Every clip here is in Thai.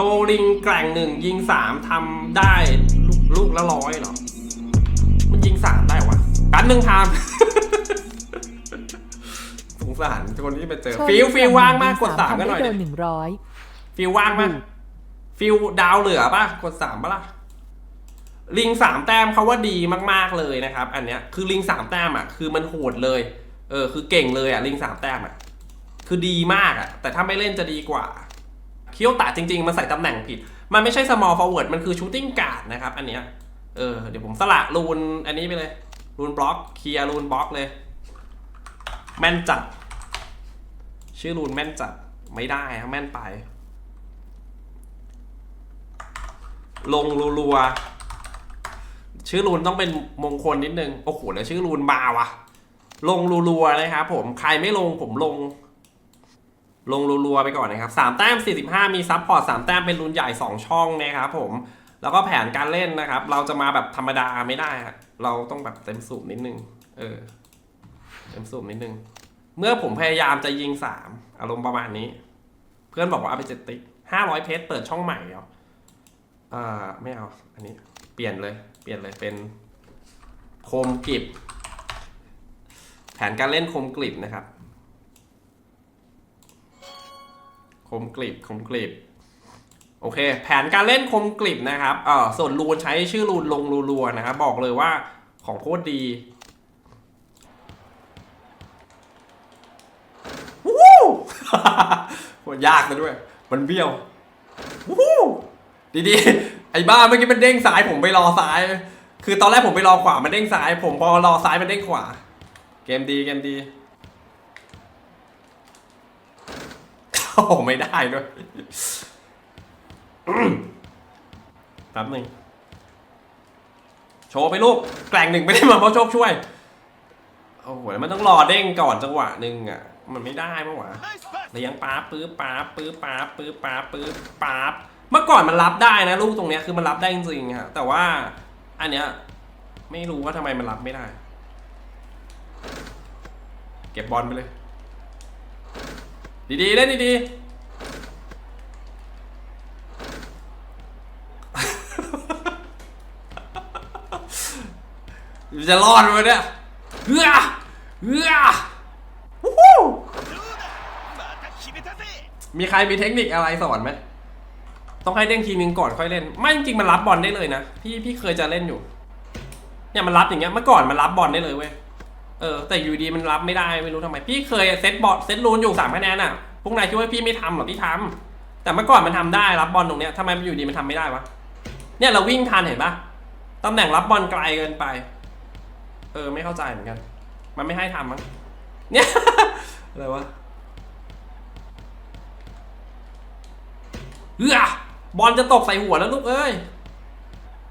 โชว์ลิงแกร่งหนึ่งยิงสามทำได้ลูกลูกละร้อยเหรอ มันยิงสามได้วะกันหนึ่งทำสงสารคนที่ไปเจอ ฟิลฟิลว่างมากกดสามกันหน่อยโดดินหนึ่งร้อยฟิลว่างปะฟิลดาวเหลือปะกดสามปะล่ะลิงสามแต้มเขาว่าดีมากๆเลยนะครับ อันเนี้ยคือลิงสามแต้มอะคือมันโหดเลยเออคือเก่งเลยอะลิงสามแต้มอะคือดีมากอะแต่ถ้าไม่เล่นจะดีกว่าเคียวตาจริง ๆ มันใส่ตำแหน่งผิด มันไม่ใช่ small forward มันคือ shooting guard นะครับ อันเนี้ยเออเดี๋ยวผมสละรูนอันนี้ไปเลย รูนบล็อกเคลียร์รูนบล็อกเลย แม่นจัด ชื่อรูนแม่นจัด ไม่ได้ครับแม่นไป ลงรัวๆชื่อรูนต้องเป็นมงคลนิดนึง โอ้โหแล้วชื่อรูนมาว่ะลงรัวๆนะครับผมใครไม่ลงผมลง ลงรัวๆไปก่อนนะครับสามแต้ม 45 มีซับพอร์ตสามแต้มเป็นรูนใหญ่ 2 ช่องนะครับผม แล้วก็แผนการเล่นนะครับ เราจะมาแบบธรรมดาไม่ได้ เราต้องแบบเต็มสูบนิดนึง เออ เต็มสูบนิดนึง เมื่อผมพยายามจะยิงสามอารมณ์ประมาณนี้ เพื่อนบอกว่าเอาไปเจ็ดติห้าร้อยเพชรเปิดช่องใหม่เหรออ่าไม่เอา อันนี้ เปลี่ยนเลย เปลี่ยนเลยเป็นโคมกริบ แผนการเล่นโคมกริบนะครับ คมกริบคมกริบโอเค แผนการเล่นคมกริบนะครับเออส่วนรูนใช้ชื่อรูนลงรัวๆนะครับ บอกเลยว่าของโคตรดีวู้ฮู้โคตรยากเลยด้วย มันเบี้ยววู้ฮู้ดีๆ ไอ้บ้าเมื่อกี้มันเด้งซ้ายผมไปรอซ้าย คือตอนแรกผมไปรอขวามันเด้งซ้าย ผมพอรอซ้ายมันเด้งขวา เกมดีเกมดี โอ้ไม่ได้ด้วยแป๊บหนึ่งโชว์ไปลูกแกล่งหนึ่งไม่ได้มาเพราะโชคช่วย โอ้โหมันต้องรอเด้งก่อนจังหวะหนึ่งอะ มันไม่ได้มั้งวะเลี้ยงป๊าปื๊บป๊าปื๊บป๊าปื๊บป๊าปื๊บป๊าเมื่อก่อนมันรับได้นะลูกตรงเนี้ยคือมันรับได้จริงๆฮะแต่ว่าอันเนี้ยไม่รู้ว่าทำไมมันรับไม่ได้ เก็บบอลไปเลย ดีๆเล่นดีๆจะรอดไหมเนี่ยเฮ้ยเฮ้ยมีใครมีเทคนิคอะไรสอนไหมต้องให้เล่นทีนึงก่อนค่อยเล่น ไม่จริงมันรับบอลได้เลยนะ พี่พี่เคยจะเล่นอยู่ เนี่ยมันรับอย่างเงี้ย เมื่อก่อนมันรับบอลได้เลยเว้ย เออแต่อยู่ดีมันรับไม่ได้ไม่รู้ทำไม พี่เคยเซตบอลเซตรูนอยู่สามคะแนนอะพวกนายคิดว่าพี่ไม่ทำหรอพี่ทำแต่เมื่อก่อนมันทำได้รับบอลตรงเนี้ยทำไมมันอยู่ดีมันทำไม่ได้วะเนี่ยเราวิ่งทันเห็นปะตำแหน่งรับบอลไกลเกินไป เออไม่เข้าใจเหมือนกัน มันไม่ให้ทำมั้งเนี่ยอะไรวะเฮ้อบอลจะตกใส่หัวแล้วลูกเอ้ย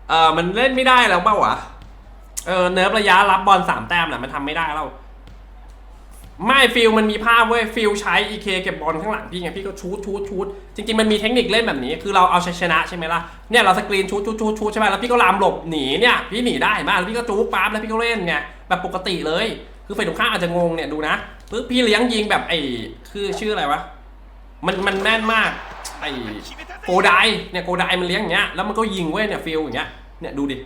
เออมันเล่นไม่ได้แล้วเปล่าวะ เออเนื้อระยะรับบอลสามแต้มแหละมันทำไม่ได้แล้วไม่ฟิลมันมีภาพเว้ยฟิลใช้อีเคเก็บบอลข้างหลังพี่ไงพี่ก็ชูดชูดชูดจริงๆมันมีเทคนิคเล่นแบบนี้ คือเราเอาชนะใช่ไหมล่ะเนี่ยเราสกรีนชูชูชูชูใช่ไหมแล้วพี่ก็ลามหลบหนีเนี่ยพี่หนีได้มากแล้วพี่ก็จู๊ปั๊บแล้วพี่ก็เล่นไงแบบปกติเลย คือฝ่ายตรงข้ามอาจจะงงเนี่ยดูนะปึ๊บพี่เลี้ยงยิงแบบไอ้คือชื่ออะไรวะมันมันแม่นมากไอ้โกไดเนี่ยโกไดมันเลี้ยงอย่างเงี้ยแล้วมันก็ยิงเว้ยเนี่ยฟิลอย่างเงี้ยเนี่ยดูดิ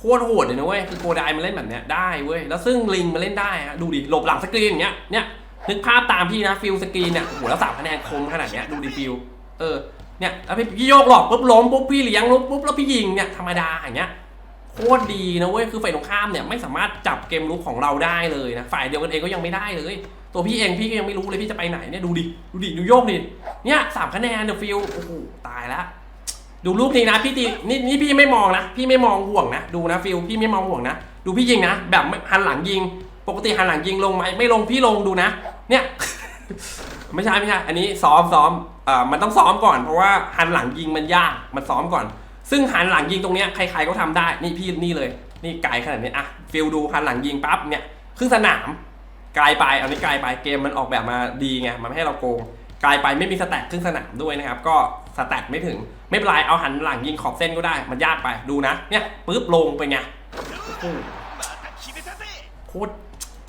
โคตรโหดเลยนะเว้ยคือโกไดมันเล่นแบบเนี้ยได้เว้ยแล้วซึ่งลิงมันเล่นได้ฮะดูดิหลบหลังสกรีนอย่างเงี้ยเนี่ยนึกภาพตามพี่นะฟิลสกรีนเนี่ยโอ้โหแล้วสามคะแนนคมขนาดเนี้ยดูดิฟิลเออเนี่ยแล้วพี่โยกหลอกปุ๊บล้มปุ๊บพี่เลี้ยงปุ๊บปุ๊บแล้วพี่ยิงเนี่ยธรรมดาอย่างเงี้ยโคตรดีนะเว้ยคือฝ่ายตรงข้ามเนี่ยไม่สามารถจับเกมลุกของเราได้เลยนะฝ่ายเดียวกันเองก็ยังไม่ได้เลย ตัวพี่เองพี่ก็ยังไม่รู้เลยพี่จะไปไหนเนี่ยดูดิดูดิดูโยกดิเนี่ยสามคะแนนเดอะฟิลโอ้โหตายละ ดูลูกนี้นะพี่ตีนี่นี่พี่ไม่มองนะพี่ไม่มองห่วงนะดูนะฟิลพี่ไม่มองห่วงนะดูพี่ยิงนะแบบหันหลังยิง ปกติหันหลังยิงลงไหมไม่ลงพี่ลงดูนะ เนี่ย ไม่ใช่ไม่ใช่อันนี้ซ้อมซ้อมเอ่อมันต้องซ้อมก่อนเพราะว่าหันหลังยิงมันยากมันซ้อมก่อน ซึ่งหันหลังยิงตรงเนี้ยใครๆก็ทำได้นี่พี่นี่เลย นี่ไกลขนาดนี้อะฟิลดูหันหลังยิงปั๊บเนี่ยครึ่งสนามไกลไปอันนี้ไกลไปเกมมันออกแบบมาดีไงมันไม่ให้เราโกงไกลไปไม่มีสแตทครึ่งสนามด้วยนะครับ ก็ แตทไม่ถึง ไม่เป็นไรเอาหันหลังยิงขอบเส้นก็ได้ มันยากไปดูนะ เนี่ยปึ๊บลงไปไงโคตร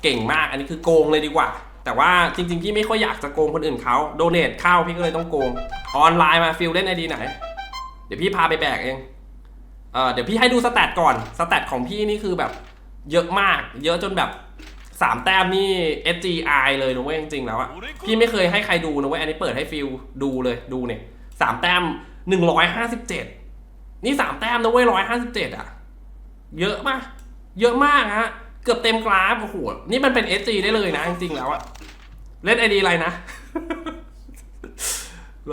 เก่งมากอันนี้คือโกงเลยดีกว่า แต่ว่าจริงๆพี่ไม่ค่อยอยากจะโกงคนอื่นเขาโดเนทเข้าพี่ก็เลยต้องโกง ออนไลน์มาฟิลเล่นไอดีไหน เดี๋ยวพี่พาไปแบกเองเออเดี๋ยวพี่ให้ดูสแตทก่อนสแตทของพี่นี่คือแบบเยอะมาก เยอะจนแบบสามแต้มนี่ SGI เลยนะเว้ยจริงๆแล้วอะพี่ไม่เคยให้ใครดูนะเว้ยอันนี้เปิดให้ฟิลดูเลยดูเนี่ย สามแต้มหนึ่งร้อยห้าสิบเจ็ดนี่สามแต้มนะเว้ยร้อยห้าสิบเจ็ดอะเยอะมาก เยอะมากฮะ เกือบเต็มกราฟโอ้โหนี่มันเป็น SG ได้เลยนะจริงๆแล้วอะเล่นไอดีอะไรนะ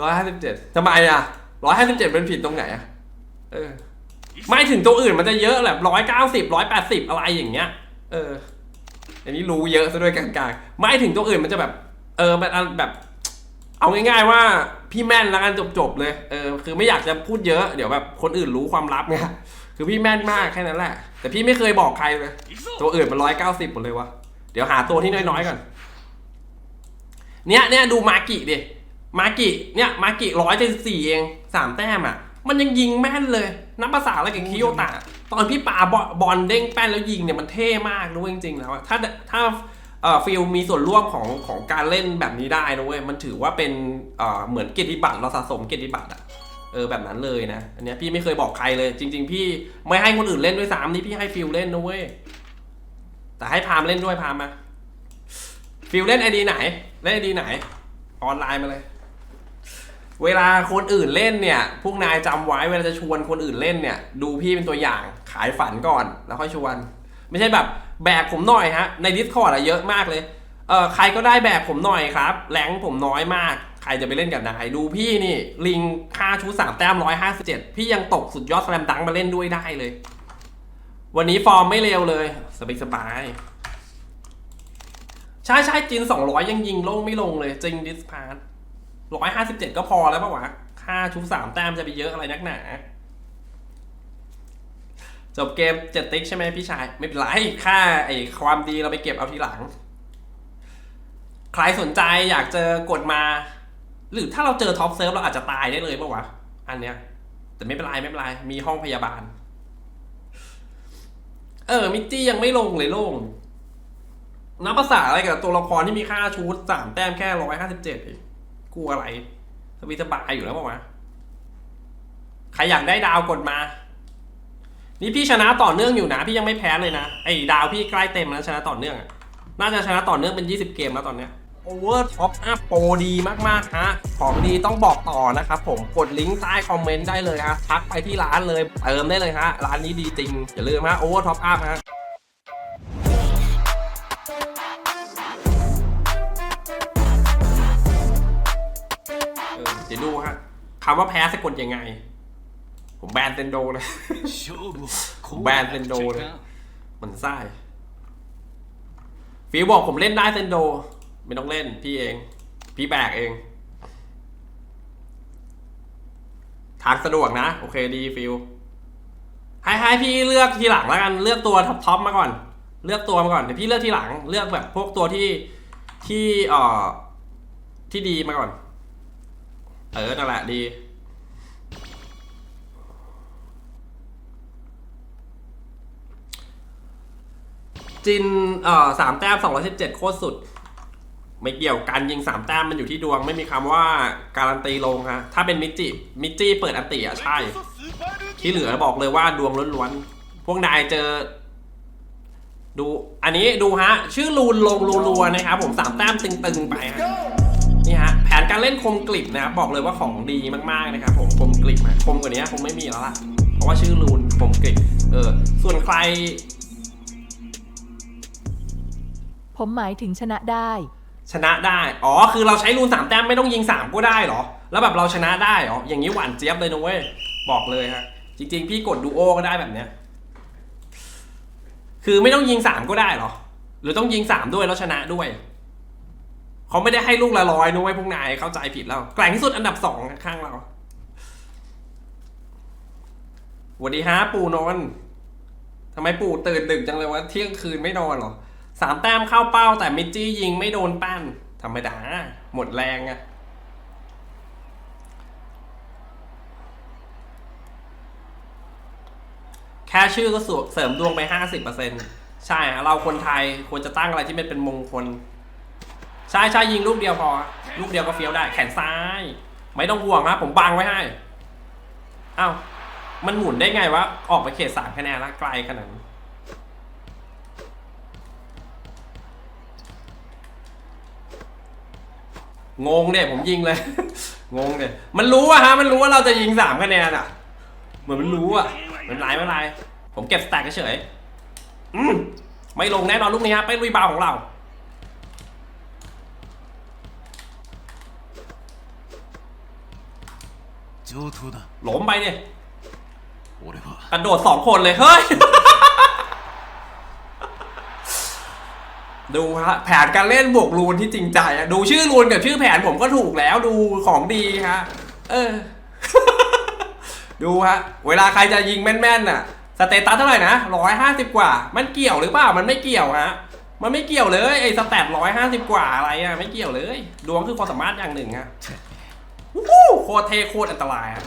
ร้อยห้าสิบเจ็ดทำไมอะร้อยห้าสิบเจ็ดเป็นผิดตรงไหนอะเออ ไม่ถึงตัวอื่นมันจะเยอะแบบร้อยเก้าสิบร้อยแปดสิบอะไรอย่างเงี้ย เออ อันนี้รู้เยอะซะด้วยกลางๆ ไม่ถึงตัวอื่นมันจะแบบ เออมันแบบ เอาง่ายๆว่า พี่แม่นแล้วกันจบๆเลยเออคือไม่อยากจะพูดเยอะเดี๋ยวแบบคนอื่นรู้ความลับไงคือพี่แม่นมากแค่นั้นแหละ แต่พี่ไม่เคยบอกใครเลยตัวอื่นเป็นร้อยเก้าสิบหมดเลยวะเดี๋ยวหาตัวที่น้อยๆก่อน เนี้ยเนี้ยดูมากิดิมากิเนี้ยมากิร้อยเจ็ดสี่เองสามแต้มอะ มันยังยิงแม่นเลยนับภาษาอะไรกับคิโยตะตอนพี่ป่าบอลเด้งแป้นแล้วยิงเนี่ยมันเท่มากรู้จริงๆแล้วถ้าถ้า เอ่อฟิลมีส่วนร่วมของของการเล่นแบบนี้ได้นะเว้ยมันถือว่าเป็นเอ่อเหมือนเกียรติบัตรเราสะสมเกียรติบัตรอะเออแบบนั้นเลยนะอันเนี้ยพี่ไม่เคยบอกใครเลย จริง ๆ พี่ไม่ให้คนอื่นเล่นด้วยซ้ำนี่พี่ให้ฟิลเล่นนะเว้ยแต่ให้พามเล่นด้วยพามมาฟิลเล่นไอดีไหนเล่นไอดีไหน ออนไลน์มาเลย เวลาคนอื่นเล่นเนี่ย พวกนายจำไว้เวลาจะชวนคนอื่นเล่นเนี่ย ดูพี่เป็นตัวอย่างขายฝันก่อน แล้วค่อยชวน ไม่ใช่แบบแบกผมหน่อยฮะ ใน Discord อะเยอะมากเลยเออใครก็ได้แบกผมหน่อยครับแรงผมน้อยมาก ใครจะไปเล่นกับนายดูพี่นี่ ลิงค่าชูสามแต้มร้อยห้าสิบเจ็ดพี่ยังตกสุดยอดสแลมดังมาเล่นด้วยได้เลย วันนี้ฟอร์มไม่เร็วเลย สบายสบายใช่ใช่จินสองร้อยยังยิงลงไม่ลงเลยจริงดิสพาร์ตร้อยห้าสิบเจ็ดก็พอแล้วปะวะค่าชุดสามแต้มจะไปเยอะอะไรนักหนา จบเกมเจ็ดติ๊กใช่ไหมพี่ชาย ไม่เป็นไรค่าไอ้ความดีเราไปเก็บเอาทีหลัง ใครสนใจอยากเจอกดมา หรือถ้าเราเจอท็อปเซิร์ฟเราอาจจะตายได้เลยปะวะ อันเนี้ย แต่ไม่เป็นไรไม่เป็นไร มีห้องพยาบาล เออ มิจจี้ยังไม่ลงเลยลงนับภาษาอะไรกับตัวละครที่มีค่าชูดสามแต้มแค่ร้อยห้าสิบเจ็ดกลัวอะไรสบายสบายอยู่แล้วปะวะใครอยากได้ดาวกดมา นี่พี่ชนะต่อเนื่องอยู่นะ พี่ยังไม่แพ้เลยนะไอ้ดาวพี่ใกล้เต็มแล้วชนะต่อเนื่องอะน่าจะชนะต่อเนื่องเป็น 20 เกมแล้วตอนเนี้ยโอเวอร์ท็อปอัพโปรดีมากๆฮะของดีต้องบอกต่อนะครับผมกดลิงก์ใต้คอมเมนต์ได้เลยฮะทักไปที่ร้านเลยเติมได้เลยฮะร้านนี้ดีจริง อย่าลืมฮะโอเวอร์ท็อปอัพฮะเออเดี๋ยวดูฮะคำว่าแพ้สะกดยังไง ผมแบนเซนโดเลยผมแบนเซนโดเลยมันไส้ฟิวบอกผมเล่นได้เซนโด ไม่ต้องเล่นพี่เอง พี่แบกเองทางสะดวกนะ โอเคดีฟิวให้ให้พี่เลือกทีหลังแล้วกัน เลือกตัวท็อปทอปมาก่อน เลือกตัวมาก่อนเดี๋ยวพี่เลือกทีหลัง เลือกแบบพวกตัวที่ที่เอ่อที่ดีมาก่อน เออนั่นแหละดี จินเอ่อสามแต้มสองร้อยสิบเจ็ดโคตรสุด ไม่เกี่ยวกันยิงสามแต้มมันอยู่ที่ดวงไม่มีคำว่าการันตีลงฮะถ้าเป็นมิจิมิจิเปิดอันติอะใช่ ที่เหลือบอกเลยว่าดวงล้วนๆ พวกนายเจอ ดู อันนี้ดูฮะ ชื่อลูนลงรัวๆนะครับผมสามแต้มตึงๆไปฮะนี่ฮะแผนการเล่นคมกลิบนะบอกเลยว่าของดีมากๆนะครับผมคมกลิบคมกว่านี้คงไม่มีแล้วล่ะ เพราะว่าชื่อลูนคมกลิบเออส่วนใคร ผมหมายถึงชนะได้ ชนะได้ อ๋อ คือเราใช้รูนสามแต้มไม่ต้องยิงสามก็ได้เหรอ แล้วแบบเราชนะได้เหรอ อย่างนี้หวานเจี๊ยบเลยนะเว้ย บอกเลยฮะ จริง ๆ พี่กดดูโอก็ได้แบบเนี้ย คือไม่ต้องยิงสามก็ได้เหรอ หรือต้องยิงสามด้วยแล้วชนะด้วย เขาไม่ได้ให้ลูกละร้อยนะเว้ยพวกนายเข้าใจผิดแล้ว แกร่งที่สุดอันดับสองข้างเราสวัสดีฮะปู่นอนท์ทำไมปู่ตื่นดึกจังเลยวะเที่ยงคืนไม่นอนเหรอ สามแต้มเข้าเป้าแต่มิจี้ยิงไม่โดนปั้น ธรรมดา หมดแรงอะแค่ชื่อก็เสริมดวงไปห้าสิบเปอร์เซ็นใช่ฮะเราคนไทยควรจะตั้งอะไรที่มันเป็นมงคล ใช่ใช่ยิงลูกเดียวพอ ลูกเดียวก็เฟี้ยวได้ แขนซ้าย ไม่ต้องห่วงครับผมบังไว้ให้อ้าวมันหมุนได้ไงวะ ออกไปเขตสามคะแนนละไกลขนาดนั้ งงเนี่ยผมยิงเลย งงเนี่ยมันรู้อะฮะมันรู้ว่าเราจะยิงสามคะแนนอะเหมือนมันรู้อะมันลายไม่ลายผมเก็บสแต็กเฉยอืมไม่ลงแน่นอนลูกนี้ฮะเป็นรีบาวของเราหลมไปเนี่ยกระโดดสองคนเลยเฮ้ย ดูฮะแผนการเล่นบวกรูนที่จริงใจอะดูชื่อรูนกับชื่อแผนผมก็ถูกแล้วดูของดีฮะ เออ ดูฮะ เวลาใครจะยิงแม่นๆน่ะ สเตตัสเท่าไหร่นะร้อยห้าสิบกว่า มันเกี่ยวหรือเปล่า มันไม่เกี่ยวฮะ มันไม่เกี่ยวเลยไอ้สแตทร้อยห้าสิบกว่าอะไรอะไม่เกี่ยวเลย ดวงคือความสามารถอย่างหนึ่งฮะวู้โคตรเทโคตรอันตรายฮะ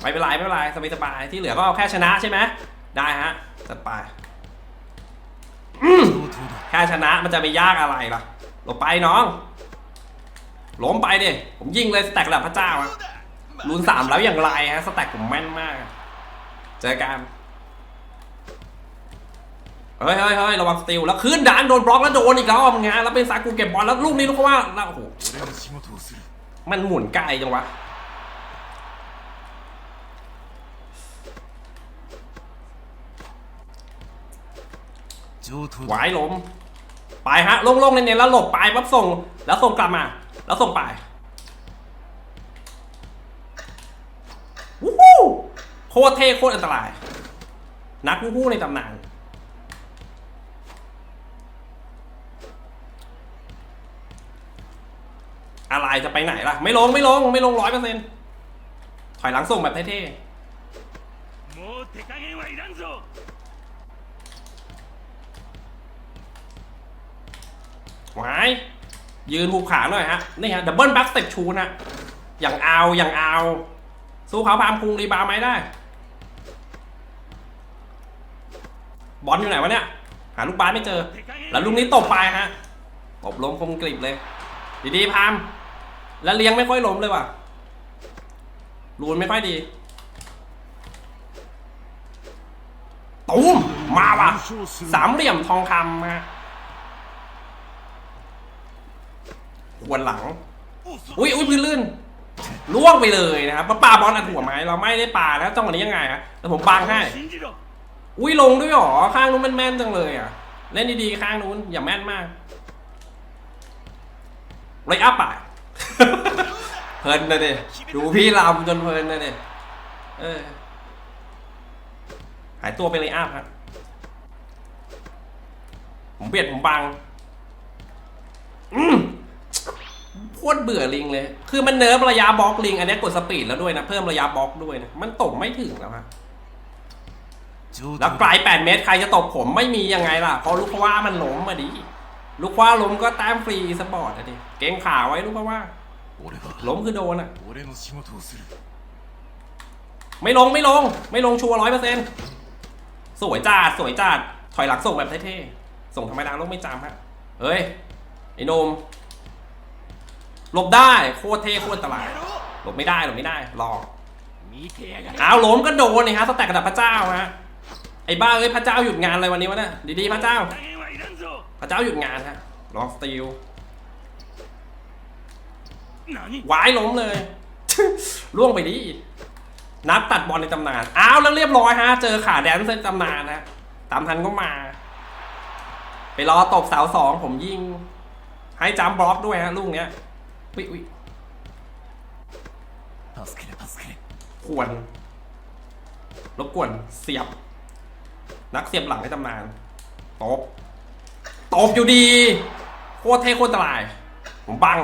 ไม่เป็นไรไม่เป็นไรสบายสบายๆที่เหลือก็เอาแค่ชนะใช่ไหมได้ฮะจัดไป แค่ชนะมันจะไปยากอะไรล่ะหลบไปน้องหล้มไปดิ ผมยิงเลยสแต็กระดับพระเจ้าอะลุนสามแล้วอย่างไรฮะสแต็กผมแม่นมาก เจอกันเฮ้ยเฮ้ยเฮ้ยระวังสติลแล้วขึ้นดานโดนบล็อกแล้วโดนอีกแล้วทำงานแล้วเป็นซากูเก็บบอลแล้วลูกนี้ลูกว่าโอ้โหมันหมุนไกลจังวะ หวายล้มไปฮะโล่งๆเน้นๆแล้วหลบไปปั๊บส่ง แล้วส่งกลับมา แล้วส่งไปวู้ฮู้โคตรเท่โคตรอันตราย นักวู้ฮู้ในตำนานอะไรจะไปไหนล่ะ ไม่ลงไม่ลงไม่ลงร้อยเปอร์เซ็นต์ถอยหลังส่งแบบเท่ๆ หวายยืนหูขาหน่อยฮะ นี่ฮะดับเบิลบ็กสเต็ปชูนะอย่างเอาอย่างเอาสู้เขาพามคุงรีบาวไหมได้ บอลอยู่ไหนวะเนี่ย หาลูกบาสไม่เจอ แล้วลูกนี้ตบไปฮะตบล้มคมกริบเลย ดีๆพาม แล้วเลี้ยงไม่ค่อยล้มเลยว่ะรูนไม่ค่อยดีตูมมาว่ะ สามเหลี่ยมทองคำฮะ หัวหลัง อุ้ยอุ้ยพื้นลื่นล่วงไปเลยนะครับมาปาบอลอัดหัวไม้เราไม่ได้ปาแล้วจังหวะนี้ยังไงฮะแต่ผมปังให้อุ้ยลงด้วยหรอข้างนู้นแม่นๆจังเลยอะเล่นดีๆข้างนู้นอย่าแม่นมากไรอัพอะเพลินนะเนี่ยดูพี่ลำจนเพลินนะเนี่ยหายตัวไปไลยอัพครับผมเบียดผมบังอืม โคตรเบื่อลิงเลย คือมันเนิร์ฟระยะบล็อกลิง อันนี้กดสปีดแล้วด้วยนะ เพิ่มระยะบล็อกด้วยนะ มันตกไม่ถึงแล้วฮะแล้วปลาย8เมตรใครจะตบผมไม่มียังไงล่ะ เพราะลูกว่ามันล้มมาดิ ลูกว่าล้มก็แต้มฟรีสปอร์ตอะดิ เก่งขาไว้ลูกว่า ล้มคือโดนอะไม่ลงไม่ลง ไม่ลงชัวร้อยเปอร์เซ็นต์สวยจัดสวยจัดถอยหลังส่งแบบเท่ๆ ส่งทำไมดางลูกไม่จามฮะ เฮ้ยไอ้นม หลบได้โคตรเท่โคตรตลาดหลบไม่ได้หลบไม่ได้รอเอาหลมก็โดนนี่ฮะสแต็กกระดับพระเจ้าฮะไอ้บ้าเอ้ยพระเจ้าหยุดงานอะไรวันนี้วะเนี่ยดีๆพระเจ้า พระเจ้าหยุดงานฮะรอสติลวายล้มเลยล่วงไปดินับตัดบอลในตำนานอ้าวแล้วเรียบร้อยฮะ เจอขาแดนเซนตำนานฮะตามทันก็มา ไปรอตบเสาสองผมยิง ให้จามบล็อกด้วยฮะลูกเนี้ย อุ๊ยอุ๊ยควร รบกวนเสียบ นักเสียบหลังได้ตำนานตบตบอยู่ดี โคตรเท่โคตรตราย ผมบัง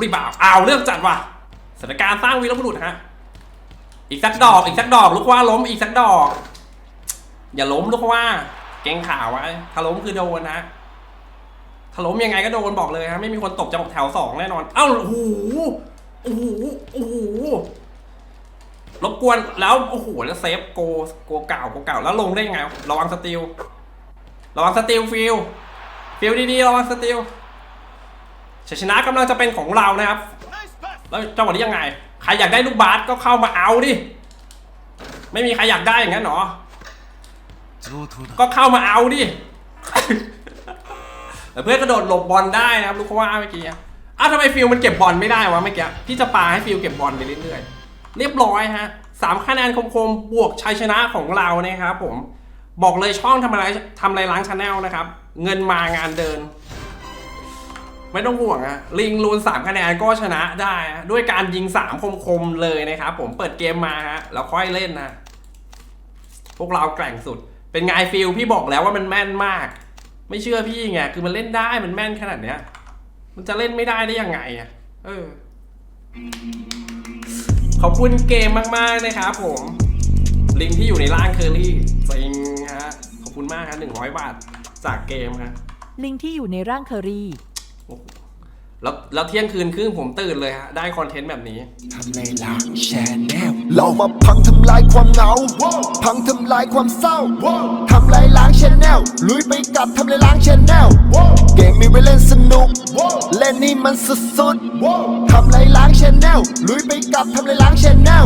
รีบ่าวอ้าวเรื่องจัดว่ะสถานการณ์สร้างวีรบุรุษฮะ อีกสักดอก อีกสักดอก ลูกว่าล้มอีกสักดอก อย่าล้มลูกว่า เก่งข่าไว้ ถ้าล้มคือโดนนะ ถล่มยังไงก็โดนบอกเลยฮะไม่มีคนตกจากแถวสองแน่นอนเอ้าโอ้โหโอ้โหโอ้โหรบกวนแล้วโอ้โหแล้วเซฟโกโกเก่าโกเก่าแล้วลงได้ยังไงระวังสติลระวังสติลฟิลฟิลดีๆระวังสติลชัยชนะกำลังจะเป็นของเรานะครับ แล้วจังหวะนี้ยังไง ใครอยากได้ลูกบาสก็เข้ามาเอาดิ ไม่มีใครอยากได้อย่างนั้นหรอ ก็เข้ามาเอาดิ แต่เพื่อนกระโดดหลบบอลได้นะครับลูกขว่าเมื่อกี้อะอ้าวทำไมฟิลมันเก็บบอลไม่ได้วะเมื่อกี้พี่จะปาให้ฟิลเก็บบอลไปเรื่อยๆ เรียบร้อยฮะสามคะแนนคมๆบวกชัยชนะของเรานะครับผมบอกเลยช่องทำอะไรทำอะไรล้างชาแนลนะครับ เงินมางานเดิน ไม่ต้องห่วงอะลิงลูน3คะแนนก็ชนะได้ ด้วยการยิง 3 คมๆเลยนะครับผมเปิดเกมมาฮะแล้วค่อยเล่นนะ พวกเราแกร่งสุด เป็นไงฟิลพี่บอกแล้วว่ามันแม่นมาก ไม่เชื่อพี่ไงคือมันเล่นได้มันแม่นขนาดเนี้ย มันจะเล่นไม่ได้ได้ยังไงอะเออ ขอบคุณเกมมาก ๆ นะครับผม ลิงก์ที่อยู่ในร่างเคอรี่จริงฮะขอบคุณมากครับหนึ่งร้อยบาทจากเกมฮะลิงที่อยู่ในร่างเคอรี่ โอ้โหแล้วแล้วเที่ยงคืนครึ่งผมตื่นเลยฮะได้คอนเทนต์แบบนี้ ทำในหลังแชนแนลเรามาพังทำลายความเหงา พังทำลายความเศร้า ทำลายล้างแช นแนลลุยไปกับทำลายล้างแชนแนลเกมมีไว้เล่นสนุก เล่นนี่มันสุดๆทำลายล้างแชนแนลลุยไปกับทำลายล้างแชนแนล